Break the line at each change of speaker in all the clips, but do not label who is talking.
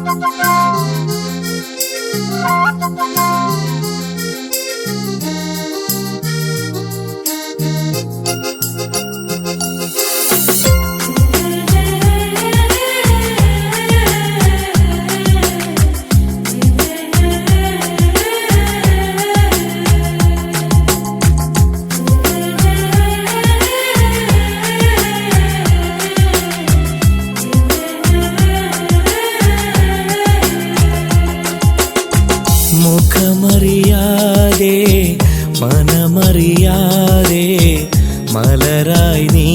Thank you. മുഖമറിയാതെ മനമറിയാതെ മലരായി നീ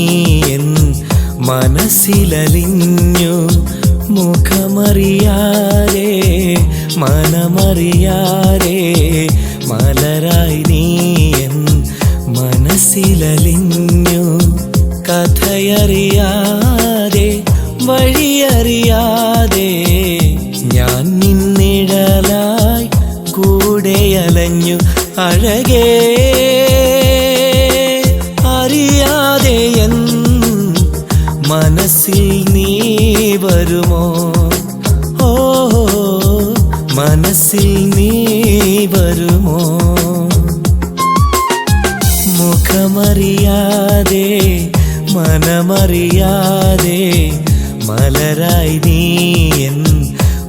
N മനസ്സിലലിഞ്ഞു. മുഖമറിയാതെ മനമറിയാതെ മലരായി നീ N മനസ്സിലലിഞ്ഞു. കഥയറിയാതെ അഴകേ അറിയാതെ എൻ മനസ്സിൽ നീ വരുമോ? ഓ മനസ്സിൽ നീ വരുമോ? മുഖമറിയാതെ മനമറിയാതെ മലരായി നീ എൻ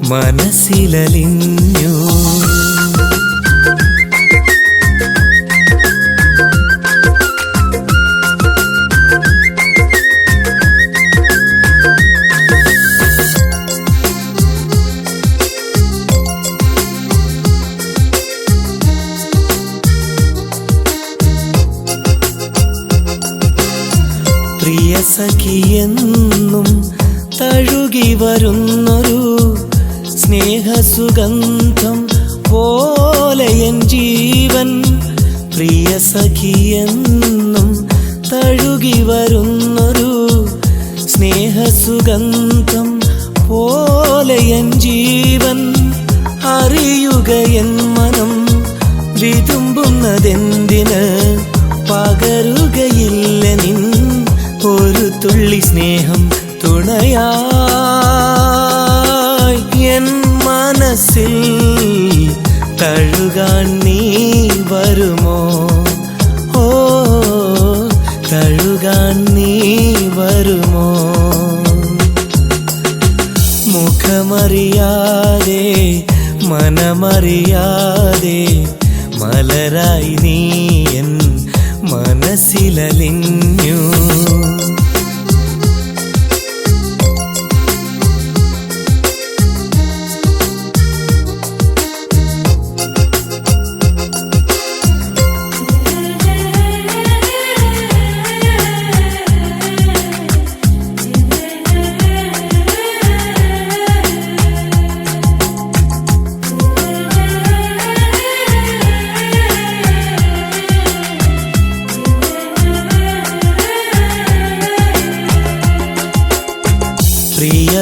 മനസ്സിലലിഞ്ഞു. സഖിയെന്നും തഴുകി വരുന്നൊരു സ്നേഹസുഗന്ധം പോലെ എൻ ജീവൻ പ്രിയ സഖിയെന്നും തഴുകി വരുന്നൊരു സ്നേഹസുഗന്ധം പോലെ എൻ ജീവൻ അറിയുക എൻ മനം വിതുമ്പുന്നതെന്തിന് മനസ്സിൽ തഴുകാൻ നീ വരുമോ? ഓ തഴുകാൻ നീ വരുമോ? മുഖമറിയാതെ മനമറിയാതെ മലരായി നീ എൻ മനസ്സിലലിഞ്ഞു.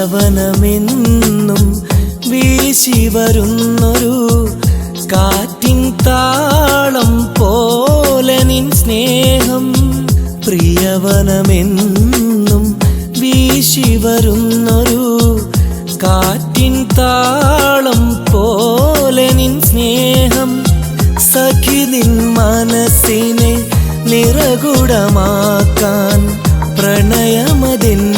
പ്രിയവനമെന്നും വീശി വരുന്നൊരു കാറ്റിൻ താളം പോലെ നിൻ സ്നേഹം പ്രിയവനമെന്നും വീശി വരുന്നൊരു കാറ്റിൻ താളം പോലെ നിൻ സ്നേഹം സഖി നിൻ മനസ്സിനെ നിറകുടമാക്കാൻ പ്രണയമതിന്നിൽ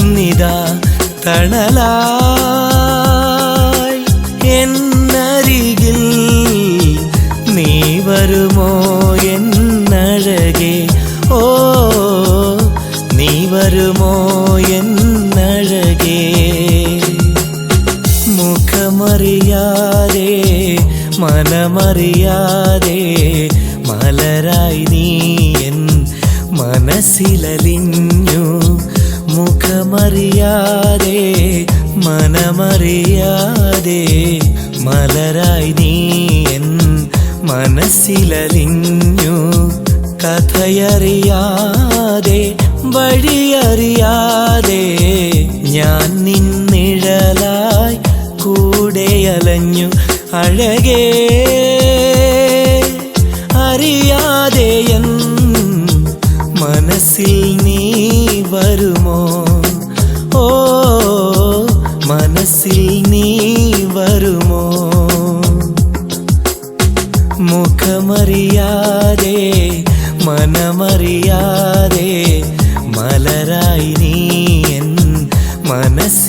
നിറയുന്നിതാ തണലായി. എന്നരികിൽ നീ വരുമോ എന്നഴകേ? ഓ നീ വരുമോ എന്നഴകേ? മുഖമറിയാതെ മനമറിയാതെ മലരായി നീ എൻ മനസ്സിലലിഞ്ഞു മുഖമറിയാതെ മനമറിയാതെ മലരായി നീ എൻ മനസ്സിലലിഞ്ഞു. കഥയറിയാതെ വഴിയറിയാതെ ഞാൻ നിന്നിഴലായി കൂടെയലഞ്ഞു. അഴകേ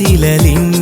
ശിലലിംഗ.